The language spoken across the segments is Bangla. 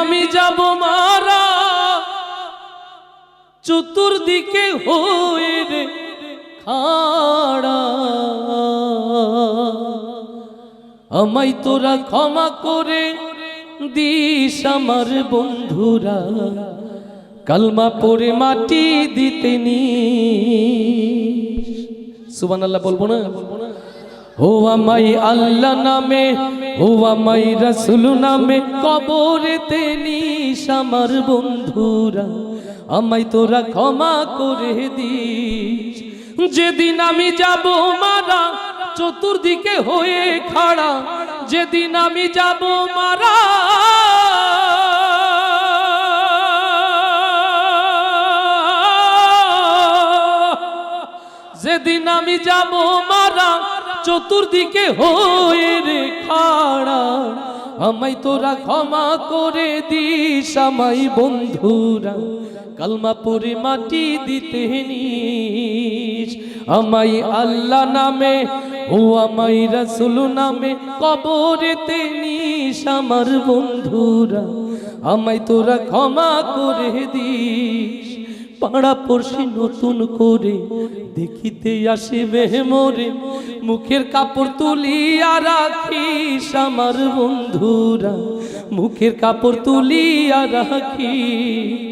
আমি যাব মারা, চতুর্দিকে হয়ে রে খাড়া। আমায় তোরা ক্ষমা করে দিস আমার বন্ধুরা, কালমা পরে মাটি দিতে নি সুবান আল্লাহ বলব না? ও আমাই আল্লাহ নামে ও আমাই রসুল নামে কবরেতে নিস আমার বন্ধুরা। আমায় তোরা ক্ষমা করে দিস। যেদিন আমি যাব মারা, চতুর্দিকে হয়ে খাড়া। যেদিন আমি যাব মারা, যেদিন আমি যাব মারা চতুর্দিকে হয়ে রে খাড়া। আমায় তোরা ক্ষমা করে দিস, আমায় বন্ধুরা। কালমা পরে মাটি দিতে নিস। আমায় আল্লাহ নামে ও আমায় রসুল নামে কবরেতে নিস, আমার বন্ধুরা। আমায় তোরা ক্ষমা করে দিস। পাড়া পড়শি নতুন করে, দেখিতে আসিবে মোরে, মুখের কাপড় তুলিয়া রাখিস আমার বন্ধুরা, মুখের কাপড় তুলিয়া রাখিস।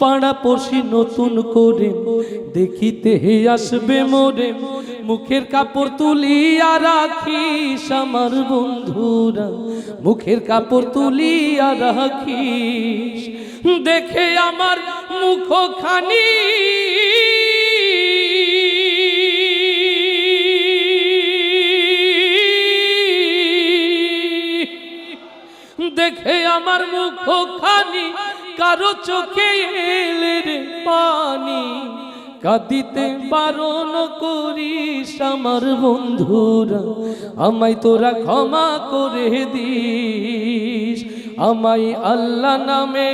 পাড়া পড়শি নতুন করে দেখিতে হে আসবে মোরে, মুখের কাপড় তুলিয়া রাখিস আমার বন্ধুরা, মুখের কাপড় তুলিয়া রাখিস। দেখে আমার মুখখানি। দেখে আমার মুখখানি। কারও চোখে রে পানি, কাঁদিতে বারণ করিস আমার বন্ধুরা, আমায় তোরা ক্ষমা করে দিস। আমায় আল্লাহ নামে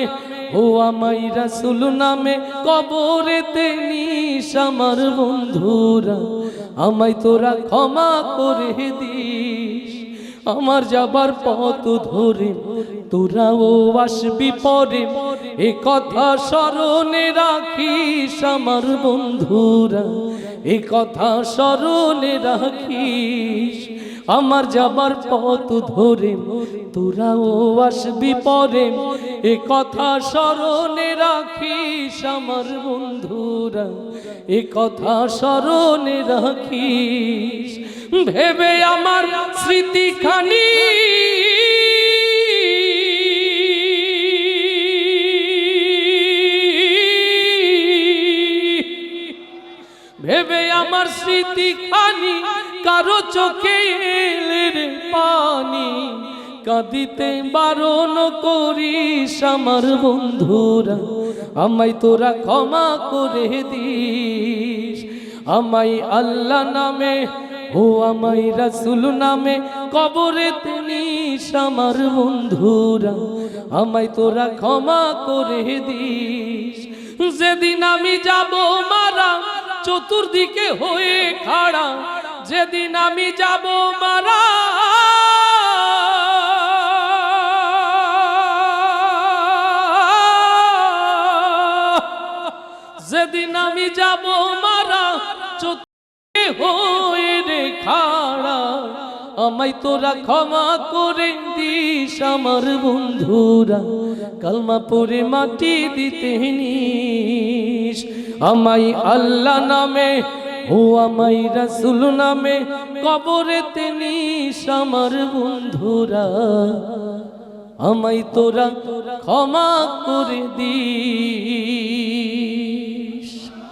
ও আমায় রাসুল নামে কবরেতে নিস আমার বন্ধুরা, আমায় তোরা ক্ষমা করে দিস। আমার যাবার পথ ধরে তোরাও আসবি পরে। এ কথা স্মরণে রাখিস আমার বন্ধুরা। এ কথা স্মরণে রাখিস আমার যাবার পথ ধরে। তোরাও আসবি পরে। এ কথা স্মরণে রাখিস আমার বন্ধুরা। এ কথা স্মরণে রাখিস। ভেবে আমার স্মৃতিখানি ভেবে স্মৃতি স্মৃতিখানি কারও চোখে পানি। কাঁদিতে বারণ করিস আমার বন্ধুরা, আমায় তোরা ক্ষমা করে দিস। আমায় আল্লাহ নামে, ও আমায় রাসুল নামে কবরে তিনিস আমার বন্ধুরা, আমায় তোরা ক্ষমা করে দিস। যেদিন আমি যাব মারা চতুর্দিকে হয়ে খাড়া, যেদিন আমি যাব মারা। যেদিন আমি যাব মারা, চতুর্দিকে হয়ে রে খাড়া। আমায় তোরা ক্ষমা করে দিস আমার বন্ধুরা, কালমা পরে মাটি দিতে নিস আমায় আল্লাহ নামে, ও আমাই রাসুল নামে, কবরে তিনি আমার বন্ধুরা। আমাই তোরা ক্ষমা করে দিস।